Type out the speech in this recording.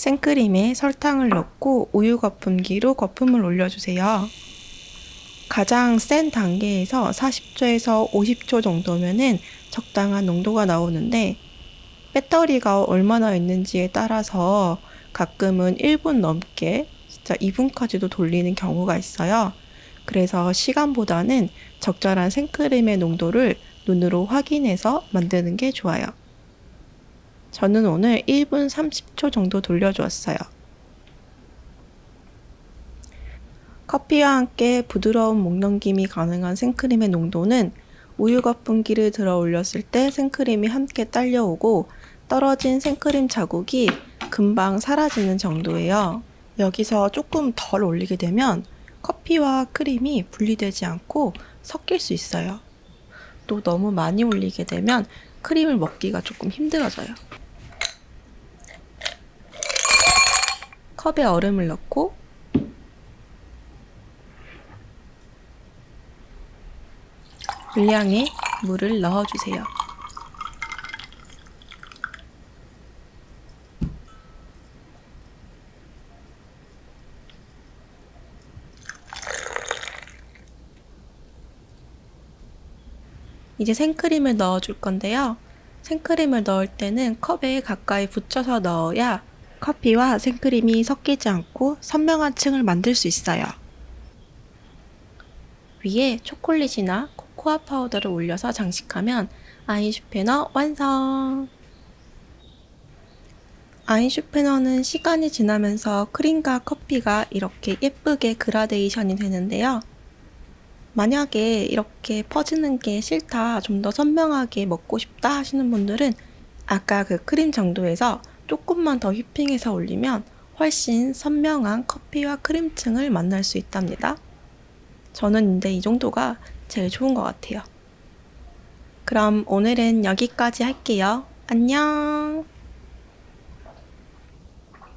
생크림에 설탕을 넣고 우유 거품기로 거품을 올려주세요. 가장 센 단계에서 40초에서 50초 정도면은 적당한 농도가 나오는데 배터리가 얼마나 있는지에 따라서 가끔은 1분 넘게 진짜 2분까지도 돌리는 경우가 있어요. 그래서 시간보다는 적절한 생크림의 농도를 눈으로 확인해서 만드는 게 좋아요. 저는 오늘 1분 30초 정도 돌려주었어요. 커피와 함께 부드러운 목넘김이 가능한 생크림의 농도는 우유 거품기를 들어 올렸을 때 생크림이 함께 딸려오고 떨어진 생크림 자국이 금방 사라지는 정도예요. 여기서 조금 덜 올리게 되면 커피와 크림이 분리되지 않고 섞일 수 있어요. 또 너무 많이 올리게 되면 크림을 먹기가 조금 힘들어져요. 컵에 얼음을 넣고 물량에 물을 넣어주세요. 이제 생크림을 넣어줄 건데요. 생크림을 넣을 때는 컵에 가까이 붙여서 넣어야 커피와 생크림이 섞이지 않고 선명한 층을 만들 수 있어요. 위에 초콜릿이나 코코아 파우더를 올려서 장식하면 아인슈페너 완성! 아인슈페너는 시간이 지나면서 크림과 커피가 이렇게 예쁘게 그라데이션이 되는데요. 만약에 이렇게 퍼지는 게 싫다, 좀 더 선명하게 먹고 싶다 하시는 분들은 아까 그 크림 정도에서 조금만 더 휘핑해서 올리면 훨씬 선명한 커피와 크림층을 만날 수 있답니다. 저는 근데 이 정도가 제일 좋은 것 같아요. 그럼 오늘은 여기까지 할게요. 안녕!